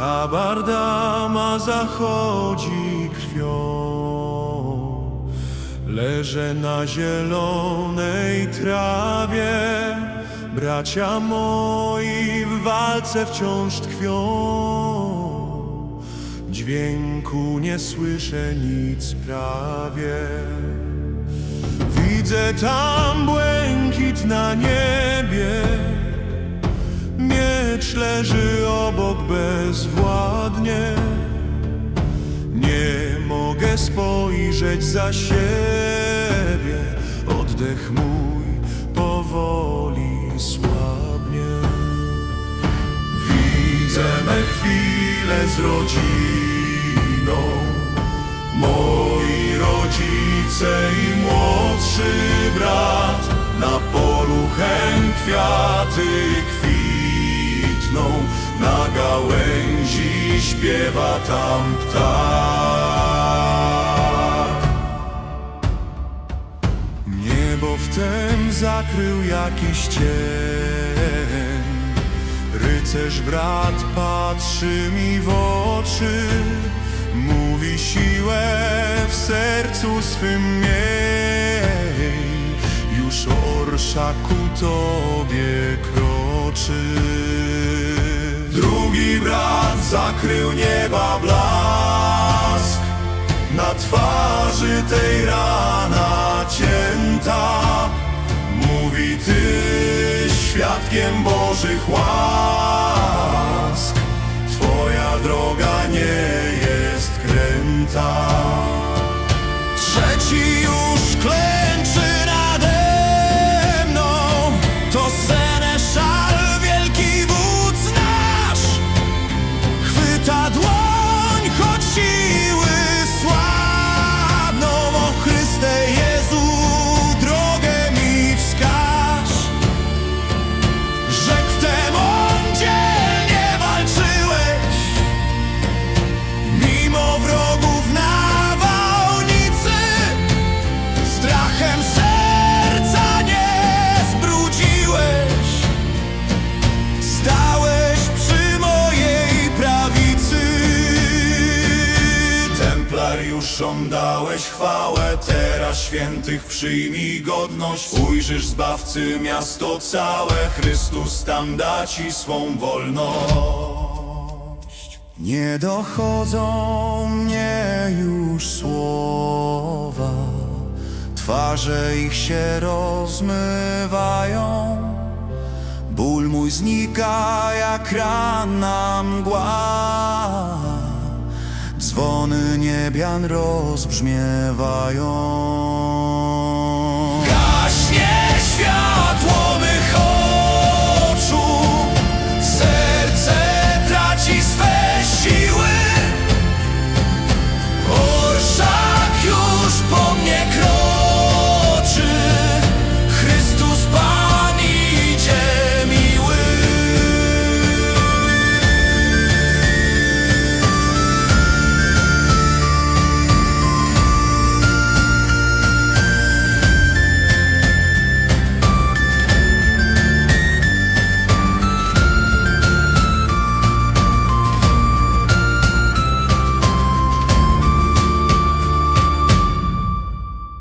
Ta bardama zachodzi krwią. Leżę na zielonej trawie. Bracia moi w walce wciąż tkwią. Dźwięku nie słyszę nic prawie. Widzę tam błękit na niebie Miecz leży obok bezwładnie. Nie mogę spojrzeć za siebie. Oddech mój powoli słabnie. Widzę me chwile z rodziną. Moi rodzice i młodszy brat Na polu kwiaty kwitną śpiewa tam ptak. Niebo wtem zakrył jakiś cień. Rycerz brat patrzy mi w oczy Mówi siłę w sercu swym miej. Już orsza ku tobie kroczy zakrył nieba blask. Na twarzy tej rana cięta. Mówi ty świadkiem Bożych łask. Twoja droga nie jest kręta Templariuszom dałeś chwałę Teraz świętych przyjmij godność. Ujrzysz Zbawcy miasto całe Chrystus tam da ci swą wolność. Nie dochodzą mnie już słowa Twarze ich się rozmywają. Ból mój znika jak ranna mgła Dzwony niebian rozbrzmiewają